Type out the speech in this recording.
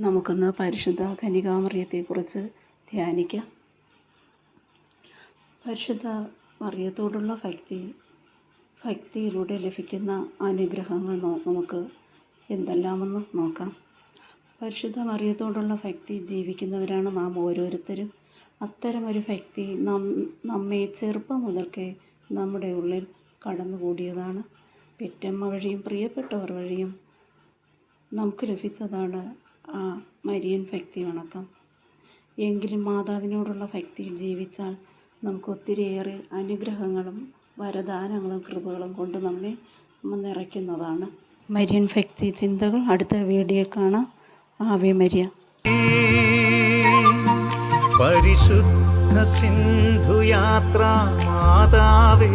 നമുക്കിന്ന് പരിശുദ്ധ കനികാമറിയത്തെക്കുറിച്ച് ധ്യാനിക്കാം. പരിശുദ്ധ മറിയത്തോടുള്ള ഭക്തി ഭക്തിയിലൂടെ ലഭിക്കുന്ന അനുഗ്രഹങ്ങൾ നമുക്ക് എന്തെല്ലാമെന്ന് നോക്കാം. പരിശുദ്ധ മറിയത്തോടുള്ള ഭക്തി ജീവിക്കുന്നവരാണ് നാം ഓരോരുത്തരും. അത്തരമൊരു ഭക്തി നം നമ്മെ ചെറുപ്പം മുതൽക്കേ നമ്മുടെ ഉള്ളിൽ കടന്നുകൂടിയതാണ്. പെറ്റമ്മ വഴിയും പ്രിയപ്പെട്ടവർ വഴിയും നമുക്ക് ലഭിച്ചതാണ് ആ മരിയൻ ഭക്തി വണക്കം. എങ്കിലും മാതാവിനോടുള്ള ഭക്തിയിൽ ജീവിച്ചാൽ നമുക്ക് ഒത്തിരിയേറെ അനുഗ്രഹങ്ങളും വരദാനങ്ങളും കൃപകളും കൊണ്ട് നമ്മെ നിറയ്ക്കുന്നതാണ്. മരിയൻ ഭക്തി ചിന്തകൾ അടുത്ത വീഡിയോ കാണാം. Ave Maria. പരിശുദ്ധ സിന്ധു യാത്ര മാതാവേ.